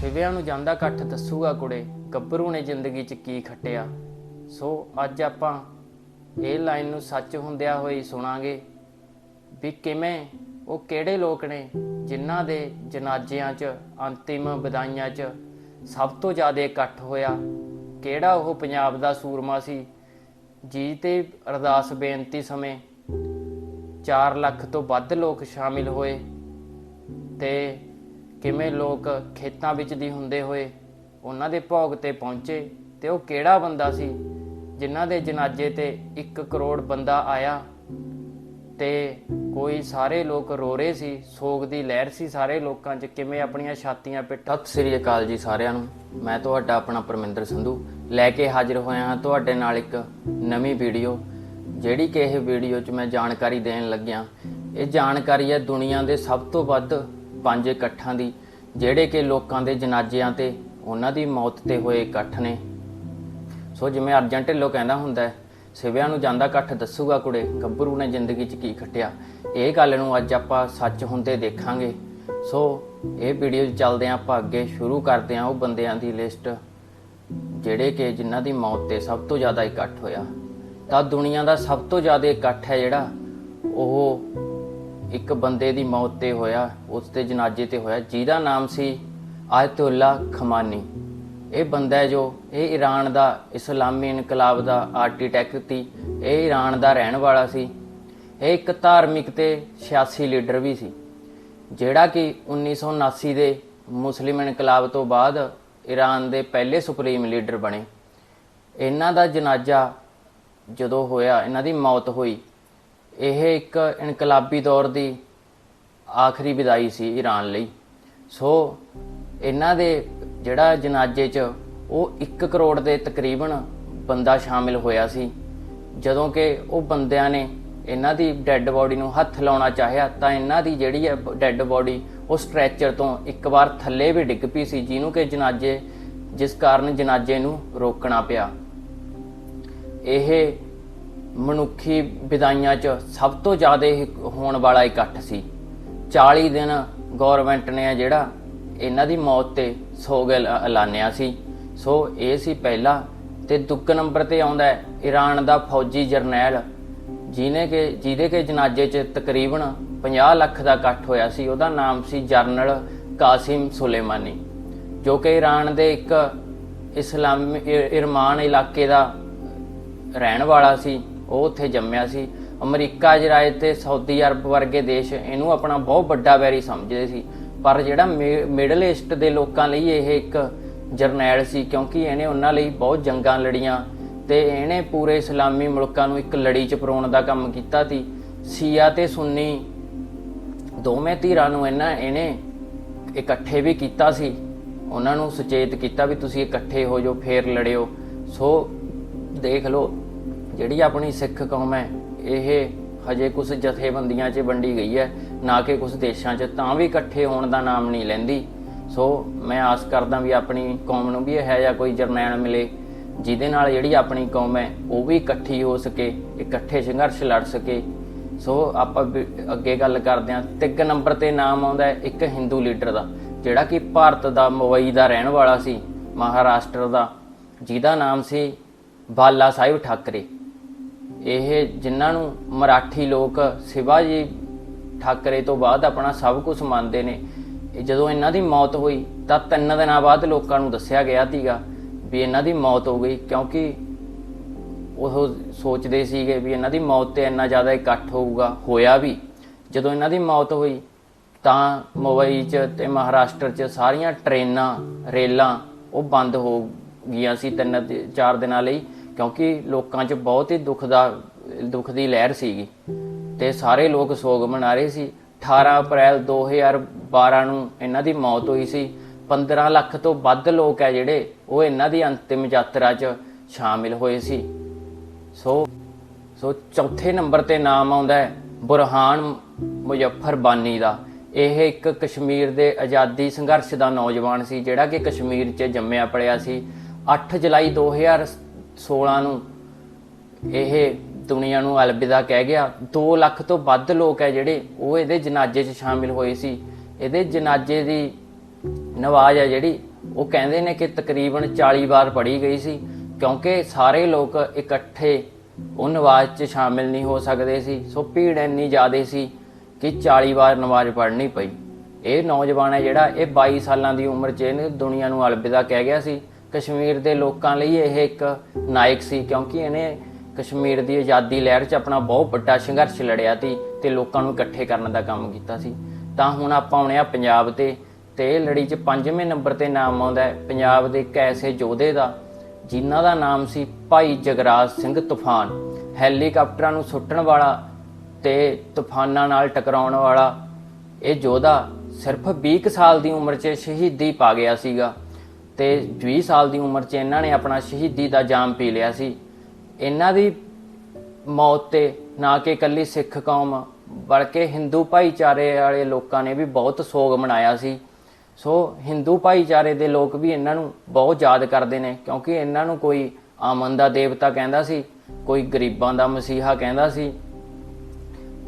ਸਿਵਿਆਂ ਨੂੰ ਜਾਂਦਾ ਇਕੱਠ ਦੱਸੂਗਾ ਕੁੜੇ, ਗੱਭਰੂ ਨੇ ਜ਼ਿੰਦਗੀ 'ਚ ਕੀ ਖੱਟਿਆ। ਸੋ ਅੱਜ ਆਪਾਂ ਇਹ ਲਾਈਨ ਨੂੰ ਸੱਚ ਹੁੰਦਿਆਂ ਹੋਈ ਸੁਣਾਂਗੇ ਵੀ ਕਿਵੇਂ ਉਹ ਕਿਹੜੇ ਲੋਕ ਨੇ ਜਿਨ੍ਹਾਂ ਦੇ ਜਨਾਜ਼ਿਆਂ 'ਚ, ਅੰਤਿਮ ਵਿਦਾਈਆਂ 'ਚ ਸਭ ਤੋਂ ਜ਼ਿਆਦਾ ਇਕੱਠ ਹੋਇਆ, ਕਿਹੜਾ ਉਹ ਪੰਜਾਬ ਦਾ ਸੂਰਮਾ ਸੀ ਜੀ ਤੇ ਅਰਦਾਸ ਬੇਨਤੀ ਸਮੇਂ 4 ਲੱਖ ਤੋਂ ਵੱਧ ਲੋਕ ਸ਼ਾਮਿਲ ਹੋਏ ਤੇ ਕਿਵੇਂ ਲੋਕ ਖੇਤਾਂ ਵਿੱਚ ਦੀ ਹੁੰਦੇ ਹੋਏ ਉਹਨਾਂ ਦੇ ਭੋਗ ਤੇ ਪਹੁੰਚੇ ਤੇ ਉਹ ਕਿਹੜਾ ਬੰਦਾ ਸੀ ਜਿਨ੍ਹਾਂ ਦੇ ਜਨਾਜ਼ੇ ਤੇ 1 ਕਰੋੜ ਬੰਦਾ ਆਇਆ ਤੇ ਕੋਈ ਸਾਰੇ ਲੋਕ ਰੋ ਰਹੇ ਸੀ, ਸੋਗ ਦੀ ਲਹਿਰ ਸੀ ਸਾਰੇ ਲੋਕਾਂ 'ਚ ਕਿਵੇਂ ਆਪਣੀਆਂ ਛਾਤੀਆਂ ਪਿੱਟ ਸਤਿ ਸ੍ਰੀ ਅਕਾਲ ਜੀ ਸਾਰਿਆਂ ਨੂੰ। ਮੈਂ ਤੁਹਾਡਾ ਆਪਣਾ ਪਰਮਿੰਦਰ ਸੰਧੂ ਲੈ ਕੇ ਹਾਜ਼ਰ ਹੋਇਆ ਹਾਂ ਤੁਹਾਡੇ ਨਾਲ ਇੱਕ ਨਵੀਂ ਵੀਡੀਓ, ਜਿਹੜੀ ਕਿ ਇਹ ਵੀਡੀਓ 'ਚ ਮੈਂ ਜਾਣਕਾਰੀ ਦੇਣ ਲੱਗਿਆ। ਇਹ ਜਾਣਕਾਰੀ ਹੈ ਦੁਨੀਆ ਦੇ ਸਭ ਤੋਂ ਵੱਧ ਪੰਜ ਇਕੱਠਾਂ ਦੀ, ਜਿਹੜੇ ਕਿ ਲੋਕਾਂ ਦੇ ਜਨਾਜ਼ਿਆਂ ਤੇ ਉਹਨਾਂ ਦੀ ਮੌਤ ਤੇ ਹੋਏ ਇਕੱਠ ਨੇ। ਸੋ ਜਿਵੇਂ ਅਰਜਨ ਢਿੱਲੋਂ ਕਹਿੰਦਾ ਹੁੰਦਾ ਹੈ, ਸਿਵਿਆਂ ਨੂੰ ਜਾਂਦਾ ਇਕੱਠ ਦੱਸੂਗਾ ਕੁੜੇ, ਗੱਭਰੂ ਨੇ ਜ਼ਿੰਦਗੀ 'ਚ ਕੀ ਖੱਟਿਆ। ਇਹ ਗੱਲ ਨੂੰ ਅੱਜ ਆਪਾਂ ਸੱਚ ਹੁੰਦੇ ਦੇਖਾਂਗੇ। ਸੋ ਇਹ ਵੀਡੀਓ ਚੱਲਦੇ ਹਾਂ ਆਪਾਂ ਅੱਗੇ ਸ਼ੁਰੂ ਕਰਦੇ ਹਾਂ ਉਹ ਬੰਦਿਆਂ ਦੀ ਲਿਸਟ, ਜਿਹੜੇ ਕਿ ਜਿਨ੍ਹਾਂ ਦੀ ਮੌਤ ਤੇ ਸਭ ਤੋਂ ਜ਼ਿਆਦਾ ਇਕੱਠ ਹੋਇਆ। ਤਾਂ ਦੁਨੀਆ ਦਾ ਸਭ ਤੋਂ ਜ਼ਿਆਦਾ ਇਕੱਠ ਹੈ ਜਿਹੜਾ, ਉਹ ਇੱਕ ਬੰਦੇ ਦੀ ਮੌਤ ਤੇ ਹੋਇਆ, ਉਸ ਦੇ ਜਨਾਜ਼ੇ ਤੇ ਹੋਇਆ, ਜਿਹਦਾ ਨਾਮ ਸੀ ਆਇਤੁੱਲਾ ਖਮਾਨੀ। ਇਹ ਬੰਦਾ ਹੈ ਜੋ ਇਹ ਈਰਾਨ ਦਾ ਇਸਲਾਮੀ ਇਨਕਲਾਬ ਦਾ ਆਰਕੀਟੈਕਟ ਸੀ, ਇਹ ਈਰਾਨ ਦਾ ਰਹਿਣ ਵਾਲਾ ਸੀ। ਇਹ ਇੱਕ ਧਾਰਮਿਕ ਤੇ ਸਿਆਸੀ ਲੀਡਰ ਵੀ ਸੀ, ਜਿਹੜਾ ਕਿ 1979 ਦੇ ਮੁਸਲਿਮ ਇਨਕਲਾਬ ਤੋਂ ਬਾਅਦ ਈਰਾਨ ਦੇ ਪਹਿਲੇ ਸੁਪਰੀਮ ਲੀਡਰ ਬਣੇ। ਇਹਨਾਂ ਦਾ ਜਨਾਜ਼ਾ ਜਦੋਂ ਹੋਇਆ, ਇਹਨਾਂ ਦੀ ਮੌਤ ਹੋਈ ਇਹ ਇੱਕ ਇਨਕਲਾਬੀ ਦੌਰ ਦੀ ਆਖਰੀ ਵਿਦਾਈ ਸੀ ਈਰਾਨ ਲਈ। ਸੋ ਇਹਨਾਂ ਦੇ ਜਿਹੜਾ ਜਨਾਜ਼ੇ 'ਚ ਉਹ 1 ਕਰੋੜ ਦੇ ਤਕਰੀਬਨ ਬੰਦਾ ਸ਼ਾਮਿਲ ਹੋਇਆ ਸੀ। ਜਦੋਂ ਕਿ ਉਹ ਬੰਦਿਆਂ ਨੇ ਇਹਨਾਂ ਦੀ ਡੈੱਡ ਬੋਡੀ ਨੂੰ ਹੱਥ ਲਾਉਣਾ ਚਾਹਿਆ, ਤਾਂ ਇਹਨਾਂ ਦੀ ਜਿਹੜੀ ਹੈ ਡੈੱਡ ਬੋਡੀ ਉਹ ਸਟ੍ਰੈਚਰ ਤੋਂ ਇੱਕ ਵਾਰ ਥੱਲੇ ਵੀ ਡਿੱਗ ਪਈ ਸੀ, ਜਿਹਨੂੰ ਕਿ ਜਨਾਜ਼ੇ, ਜਿਸ ਕਾਰਨ ਜਨਾਜ਼ੇ ਨੂੰ ਰੋਕਣਾ ਪਿਆ। ਇਹ ਮਨੁੱਖੀ ਵਿਦਾਈਆਂ 'ਚ ਸਭ ਤੋਂ ਜ਼ਿਆਦਾ ਹੋਣ ਵਾਲਾ ਇਕੱਠ ਸੀ। 40 ਦਿਨ ਗਵਰਨਮੈਂਟ ਨੇ ਜਿਹੜਾ ਇਹਨਾਂ ਦੀ ਮੌਤ ਤੇ ਸੋਗ ਐਲਾ- ਐਲਾਨਿਆ ਸੀ। ਸੋ ਇਹ ਸੀ ਪਹਿਲਾ ਤੇ ਦੂਜੇ ਨੰਬਰ ਤੇ ਆਉਂਦਾ ਹੈ ਈਰਾਨ ਦਾ ਫੌਜੀ ਜਰਨੈਲ, ਜਿਹਨੇ ਕਿ, ਜਿਹਦੇ ਕੇ ਜਨਾਜ਼ੇ 'ਚ ਤਕਰੀਬਨ 50 ਲੱਖ ਦਾ ਇਕੱਠ ਹੋਇਆ ਸੀ, ਉਹਦਾ ਨਾਮ ਸੀ ਜਰਨਲ ਕਾਸਿਮ ਸੁਲੇਮਾਨੀ, ਜੋ ਕਿ ਈਰਾਨ ਦੇ ਇੱਕ ਇਸਲਾਮੀ ਇਰਮਾਨ ਇਲਾਕੇ ਦਾ ਰਹਿਣ ਵਾਲਾ ਸੀ। ਉਹ ਉੱਥੇ ਜੰਮਿਆ ਸੀ। ਅਮਰੀਕਾ ਇਜ਼ਰਾਈਲ ਤੇ ਸਾਊਦੀ ਅਰਬ ਵਰਗੇ ਦੇਸ਼ ਇਹਨੂੰ ਆਪਣਾ ਬਹੁਤ ਵੱਡਾ ਵੈਰੀ ਸਮਝਦੇ ਸੀ। ਪਰ ਜਿਹੜਾ ਮਿਡਲ ਈਸਟ ਦੇ ਲੋਕਾਂ ਲਈ ਇਹ ਇੱਕ ਜਰਨੈਲ ਸੀ, ਕਿਉਂਕਿ ਇਹਨੇ ਉਹਨਾਂ ਲਈ ਬਹੁਤ ਜੰਗਾਂ ਲੜੀਆਂ ਤੇ ਇਹਨੇ ਪੂਰੇ ਇਸਲਾਮੀ ਮੁਲਕਾਂ ਨੂੰ ਇੱਕ ਲੜੀ ਚ ਪਰੋਣ ਦਾ ਕੰਮ ਕੀਤਾ ਸੀ। ਸ਼ੀਆ ਤੇ ਸੁੰਨੀ ਦੋਵੇਂ ਧਿਰਾਂ ਨੂੰ ਇਹਨਾਂ, ਇਹਨੇ ਇਕੱਠੇ ਵੀ ਕੀਤਾ ਸੀ। ਉਹਨਾਂ ਨੂੰ ਸੁਚੇਤ ਕੀਤਾ ਵੀ ਤੁਸੀਂ ਇਕੱਠੇ ਹੋ ਜਾਓ, ਫੇਰ ਲੜਿਓ। ਸੋ ਦੇਖ ਲਓ ਜਿਹੜੀ ਆਪਣੀ ਸਿੱਖ ਕੌਮ ਹੈ, ਇਹ ਹਜੇ ਕੁਝ ਜਥੇਬੰਦੀਆਂ 'ਚ ਵੰਡੀ ਗਈ ਹੈ, ਨਾ ਕਿ ਕੁਝ ਦੇਸ਼ਾਂ 'ਚ, ਤਾਂ ਵੀ ਇਕੱਠੇ ਹੋਣ ਦਾ ਨਾਮ ਨਹੀਂ ਲੈਂਦੀ। ਸੋ ਮੈਂ ਆਸ ਕਰਦਾ ਵੀ ਆਪਣੀ ਕੌਮ ਨੂੰ ਵੀ ਇਹ ਜਿਹਾ ਕੋਈ ਜਰਨੈਲ ਮਿਲੇ, ਜਿਹਦੇ ਨਾਲ ਜਿਹੜੀ ਆਪਣੀ ਕੌਮ ਹੈ, ਉਹ ਵੀ ਇਕੱਠੀ ਹੋ ਸਕੇ, ਇਕੱਠੇ ਸੰਘਰਸ਼ ਲੜ ਸਕੇ। ਸੋ ਆਪਾਂ ਵੀ ਅੱਗੇ ਗੱਲ ਕਰਦੇ ਹਾਂ ਤਿੰਨ ਨੰਬਰ ਤੇ ਨਾਮ ਆਉਂਦਾ ਹੈ ਇੱਕ ਹਿੰਦੂ ਲੀਡਰ ਦਾ, ਜਿਹੜਾ ਕਿ ਭਾਰਤ ਦਾ ਮੁੰਬਈ ਦਾ ਰਹਿਣ ਵਾਲਾ ਸੀ, ਮਹਾਰਾਸ਼ਟਰ ਦਾ, ਜਿਹਦਾ ਨਾਮ ਸੀ ਬਾਲਾ ਸਾਹਿਬ ਠਾਕਰੇ। ਇਹ ਜਿਨ੍ਹਾਂ ਨੂੰ ਮਰਾਠੀ ਲੋਕ ਸ਼ਿਵਾਜੀ ਠਾਕਰੇ ਤੋਂ ਬਾਅਦ ਆਪਣਾ ਸਭ ਕੁਝ ਮੰਨਦੇ ਨੇ ਜਦੋਂ ਇਹਨਾਂ ਦੀ ਮੌਤ ਹੋਈ ਤਾਂ ਤਿੰਨ ਦਿਨਾਂ ਬਾਅਦ ਲੋਕਾਂ ਨੂੰ ਦੱਸਿਆ ਗਿਆ ਸੀਗਾ ਵੀ ਇਹਨਾਂ ਦੀ ਮੌਤ ਹੋ ਗਈ, ਕਿਉਂਕਿ ਉਹ ਸੋਚਦੇ ਸੀਗੇ ਵੀ ਇਹਨਾਂ ਦੀ ਮੌਤ ਤੇ ਇੰਨਾ ਜ਼ਿਆਦਾ ਇਕੱਠ ਹੋਊਗਾ, ਹੋਇਆ ਵੀ। ਜਦੋਂ ਇਹਨਾਂ ਦੀ ਮੌਤ ਹੋਈ ਤਾਂ ਮੁੰਬਈ 'ਚ ਤੇ ਮਹਾਰਾਸ਼ਟਰ 'ਚ ਸਾਰੀਆਂ ਟ੍ਰੇਨਾਂ, ਰੇਲਾਂ ਉਹ ਬੰਦ ਹੋ ਗਈਆਂ ਸੀ ਤਿੰਨ, ਚਾਰ ਦਿਨਾਂ ਲਈ। ਕਿਉਂਕਿ ਲੋਕਾਂ 'ਚ ਬਹੁਤ ਹੀ ਦੁੱਖ ਦਾ, ਦੁੱਖ ਦੀ ਲਹਿਰ ਸੀਗੀ। ਤੇ ਸਾਰੇ ਲੋਕ ਸੋਗ ਮਨਾ ਰਹੇ ਸੀ। 18 ਅਪ੍ਰੈਲ 2012 ਨੂੰ ਇਹਨਾਂ ਦੀ ਮੌਤ ਹੋਈ ਸੀ। 15 ਲੱਖ ਤੋਂ ਵੱਧ ਲੋਕ ਹੈ ਜਿਹੜੇ, ਉਹ ਇਹਨਾਂ ਦੀ ਅੰਤਿਮ ਯਾਤਰਾ 'ਚ ਸ਼ਾਮਿਲ ਹੋਏ ਸੀ। ਸੋ ਸੋ ਚੌਥੇ ਨੰਬਰ ਤੇ ਨਾਮ ਆਉਂਦਾ ਹੈ, ਬੁਰਹਾਨ ਮੁਜ਼ੱਫਰ ਬਾਨੀ ਦਾ। ਇਹ ਇੱਕ ਕਸ਼ਮੀਰ ਦੇ ਆਜ਼ਾਦੀ ਸੰਘਰਸ਼ ਦਾ ਨੌਜਵਾਨ ਸੀ, ਜਿਹੜਾ ਕਿ ਕਸ਼ਮੀਰ 'ਚ ਜੰਮਿਆ ਪੜਿਆ ਸੀ। 8 ਜੁਲਾਈ 2016 ਨੂੰ ਇਹ ਦੁਨੀਆ ਨੂੰ ਅਲਵਿਦਾ ਕਹਿ ਗਿਆ। 2 ਲੱਖ ਤੋਂ ਵੱਧ ਲੋਕ ਹੈ ਜਿਹੜੇ ਉਹ ਇਹਦੇ ਜਨਾਜ਼ੇ 'ਚ ਸ਼ਾਮਿਲ ਹੋਏ ਸੀ। ਇਹਦੇ ਜਨਾਜ਼ੇ ਦੀ ਨਵਾਜ਼ ਹੈ ਜਿਹੜੀ, ਉਹ ਕਹਿੰਦੇ ਨੇ ਕਿ ਤਕਰੀਬਨ 40 ਵਾਰ ਪੜ੍ਹੀ ਗਈ ਸੀ, ਕਿਉਂਕਿ ਸਾਰੇ ਲੋਕ ਇਕੱਠੇ ਉਹ ਨਮਾਜ਼ 'ਚ ਸ਼ਾਮਿਲ ਨਹੀਂ ਹੋ ਸਕਦੇ ਸੀ। ਸੋ ਭੀੜ ਇੰਨੀ ਜ਼ਿਆਦਾ ਸੀ ਕਿ 40 ਵਾਰ ਨਮਾਜ਼ ਪੜ੍ਹਨੀ ਪਈ। ਇਹ ਨੌਜਵਾਨ ਹੈ ਜਿਹੜਾ, ਇਹ 22 ਸਾਲਾਂ ਦੀ ਉਮਰ 'ਚ ਇਹਨੇ ਦੁਨੀਆ ਨੂੰ ਅਲਵਿਦਾ ਕਹਿ ਗਿਆ ਸੀ। ਕਸ਼ਮੀਰ ਦੇ ਲੋਕਾਂ ਲਈ ਇਹ ਇੱਕ ਨਾਇਕ ਸੀ, ਕਿਉਂਕਿ ਇਹਨੇ ਕਸ਼ਮੀਰ ਦੀ ਆਜ਼ਾਦੀ ਲਹਿਰ 'ਚ ਆਪਣਾ ਬਹੁਤ ਵੱਡਾ ਸੰਘਰਸ਼ ਲੜਿਆ ਸੀ ਤੇ ਲੋਕਾਂ ਨੂੰ ਇਕੱਠੇ ਕਰਨ ਦਾ ਕੰਮ ਕੀਤਾ ਸੀ। ਤਾਂ ਹੁਣ ਆਪਾਂ ਆਉਣੇ ਆ ਪੰਜਾਬ ਤੇ ਤੇ ਇਹ ਲੜੀ 'ਚ ਪੰਜਵੇਂ ਨੰਬਰ ਤੇ ਨਾਮ ਆਉਂਦਾ ਹੈ, ਪੰਜਾਬ ਦੇ ਇੱਕ ਐਸੇ ਯੋਧੇ ਦਾ, ਜਿਨ੍ਹਾਂ ਦਾ ਨਾਮ ਸੀ ਭਾਈ ਜਗਰਾਜ ਸਿੰਘ ਤੂਫਾਨ। ਹੈਲੀਕਾਪਟਰਾਂ ਨੂੰ ਸੁੱਟਣ ਵਾਲਾ ਤੇ ਤੂਫਾਨਾਂ ਨਾਲ ਟਕਰਾਉਣ ਵਾਲਾ ਇਹ ਯੋਧਾ ਸਿਰਫ 20 ਕੁ ਸਾਲ ਦੀ ਉਮਰ 'ਚ ਸ਼ਹੀਦੀ ਪਾ ਗਿਆ ਸੀਗਾ। ਤੇ 20 ਸਾਲ ਦੀ ਉਮਰ 'ਚ ਇਹਨਾਂ ਨੇ ਆਪਣਾ ਸ਼ਹੀਦੀ ਦਾ ਜਾਮ ਪੀ ਲਿਆ ਸੀ। ਇਹਨਾਂ ਦੀ ਮੌਤ ਤੇ ਨਾ ਕਿ ਇਕੱਲੀ ਸਿੱਖ ਕੌਮ, ਬਲਕਿ ਹਿੰਦੂ ਭਾਈਚਾਰੇ ਵਾਲੇ ਲੋਕਾਂ ਨੇ ਵੀ ਬਹੁਤ ਸੋਗ ਮਨਾਇਆ ਸੀ। ਸੋ ਹਿੰਦੂ ਭਾਈਚਾਰੇ ਦੇ ਲੋਕ ਵੀ ਇਹਨਾਂ ਨੂੰ ਬਹੁਤ ਯਾਦ ਕਰਦੇ ਨੇ, ਕਿਉਂਕਿ ਇਹਨਾਂ ਨੂੰ ਕੋਈ ਆਮਨ ਦਾ ਦੇਵਤਾ ਕਹਿੰਦਾ ਸੀ, ਕੋਈ ਗਰੀਬਾਂ ਦਾ ਮਸੀਹਾ ਕਹਿੰਦਾ ਸੀ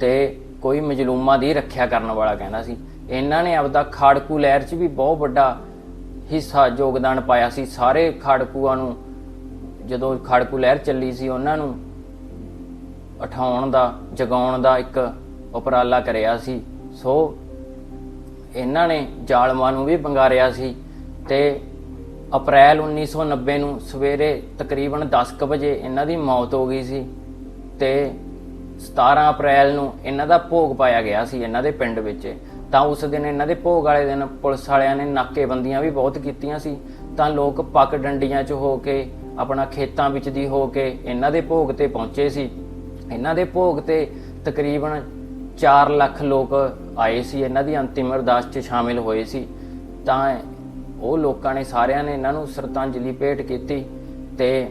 ਤੇ ਕੋਈ ਮਜਲੂਮਾਂ ਦੀ ਰੱਖਿਆ ਕਰਨ ਵਾਲਾ ਕਹਿੰਦਾ ਸੀ। ਇਹਨਾਂ ਨੇ ਆਪਦਾ ਖਾੜਕੂ ਲਹਿਰ 'ਚ ਵੀ ਬਹੁਤ ਵੱਡਾ ਹਿੱਸਾ, ਯੋਗਦਾਨ ਪਾਇਆ ਸੀ। ਸਾਰੇ ਖਾੜਕੂਆਂ ਨੂੰ, ਜਦੋਂ ਖਾੜਕੂ ਲਹਿਰ ਚੱਲੀ ਸੀ, ਉਹਨਾਂ ਨੂੰ ਉਠਾਉਣ ਦਾ, ਜਗਾਉਣ ਦਾ ਇੱਕ ਉਪਰਾਲਾ ਕਰਿਆ ਸੀ। ਸੋ ਇਹਨਾਂ ਨੇ ਜ਼ਾਲਮਾਂ ਨੂੰ ਵੀ ਬੰਗਾਰਿਆ ਸੀ ਤੇ ਅਪ੍ਰੈਲ 1990 ਨੂੰ ਸਵੇਰੇ ਤਕਰੀਬਨ 10:00 ਵਜੇ ਇਹਨਾਂ ਦੀ ਮੌਤ ਹੋ ਗਈ ਸੀ ਤੇ 17 ਅਪ੍ਰੈਲ ਨੂੰ ਇਹਨਾਂ ਦਾ ਭੋਗ ਪਾਇਆ ਗਿਆ ਸੀ ਇਹਨਾਂ ਦੇ ਪਿੰਡ ਵਿੱਚ। ਤਾਂ ਉਸ ਦਿਨ ਇਹਨਾਂ ਦੇ ਭੋਗ ਵਾਲੇ ਦਿਨ ਪੁਲਿਸ ਵਾਲਿਆਂ ਨੇ ਨਾਕੇਬੰਦੀਆਂ ਵੀ ਬਹੁਤ ਕੀਤੀਆਂ ਸੀ। ਤਾਂ ਲੋਕ ਪੱਕ ਡੰਡੀਆਂ 'ਚ ਹੋ ਕੇ, ਆਪਣਾ ਖੇਤਾਂ ਵਿੱਚ ਦੀ ਹੋ ਕੇ ਇਹਨਾਂ ਦੇ ਭੋਗ ਤੇ ਪਹੁੰਚੇ ਸੀ। ਇਹਨਾਂ ਦੇ ਭੋਗ ਤੇ ਤਕਰੀਬਨ 4 ਲੱਖ ਲੋਕ ਆਏ ਸੀ। ਇਹਨਾਂ ਦੀ ਅੰਤਿਮ ਅਰਦਾਸ 'ਚ ਸ਼ਾਮਿਲ ਹੋਏ ਸੀ। ਤਾਂ ਉਹ ਲੋਕਾਂ ਨੇ ਸਾਰਿਆਂ ਨੇ ਇਹਨਾਂ ਨੂੰ ਸ਼ਰਧਾਂਜਲੀ ਭੇਟ ਕੀਤੀ ਤੇ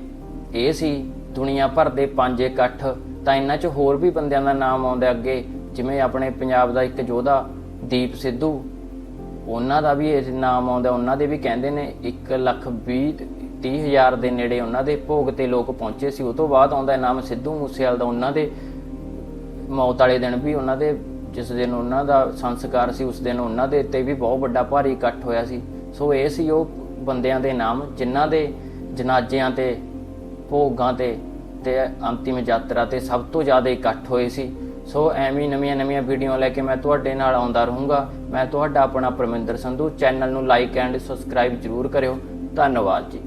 ਇਹ ਸੀ ਦੁਨੀਆ ਭਰ ਦੇ ਪੰਜ ਇਕੱਠ। ਤਾਂ ਇਹਨਾਂ 'ਚ ਹੋਰ ਵੀ ਬੰਦਿਆਂ ਦਾ ਨਾਮ ਆਉਂਦਾ ਅੱਗੇ, ਜਿਵੇਂ ਆਪਣੇ ਪੰਜਾਬ ਦਾ ਇੱਕ ਯੋਧਾ ਦੀਪ ਸਿੱਧੂ, ਉਹਨਾਂ ਦਾ ਵੀ ਇਹ ਨਾਮ ਆਉਂਦਾ, ਉਹਨਾਂ ਦੇ ਵੀ ਕਹਿੰਦੇ ਨੇ 1 ਲੱਖ 20 30 ਹਜ਼ਾਰ ਦੇ ਨੇੜੇ ਉਹਨਾਂ ਦੇ ਭੋਗ ਤੇ ਲੋਕ ਪਹੁੰਚੇ ਸੀ। ਉਹ ਤੋਂ ਬਾਅਦ ਆਉਂਦਾ ਨਾਮ ਸਿੱਧੂ ਮੂਸੇਵਾਲ ਦਾ, ਉਹਨਾਂ ਦੇ ਮੌਤ ਵਾਲੇ ਦਿਨ ਵੀ ਉਹਨਾਂ ਦੇ, ਜਿਸ ਦਿਨ ਉਹਨਾਂ ਦਾ ਸੰਸਕਾਰ ਸੀ, ਉਸ ਦਿਨ ਉਹਨਾਂ ਦੇ ਤੇ ਵੀ ਬਹੁਤ ਵੱਡਾ ਭਾਰੀ ਇਕੱਠ ਹੋਇਆ ਸੀ। ਸੋ ਇਹ ਸੀ ਉਹ ਬੰਦਿਆਂ ਦੇ ਨਾਮ, ਜਿਨ੍ਹਾਂ ਦੇ ਜਨਾਜ਼ਿਆਂ ਤੇ, ਭੋਗਾਂ ਤੇ ਤੇ ਅੰਤਿਮ ਯਾਤਰਾ ਤੇ ਸਭ ਤੋਂ ਜ਼ਿਆਦਾ ਇਕੱਠ ਹੋਏ ਸੀ। ਸੋ ਐਵੇਂ ਨਵੀਆਂ ਨਵੀਆਂ ਵੀਡੀਓ ਲੈ ਕੇ ਮੈਂ ਤੁਹਾਡੇ ਨਾਲ ਆਉਂਦਾ ਰਹੂੰਗਾ। ਮੈਂ ਤੁਹਾਡਾ ਆਪਣਾ ਪਰਮਿੰਦਰ ਸੰਧੂ। ਚੈਨਲ ਨੂੰ ਲਾਈਕ ਐਂਡ ਸਬਸਕ੍ਰਾਈਬ ਜਰੂਰ ਕਰਿਓ। ਧੰਨਵਾਦ ਜੀ।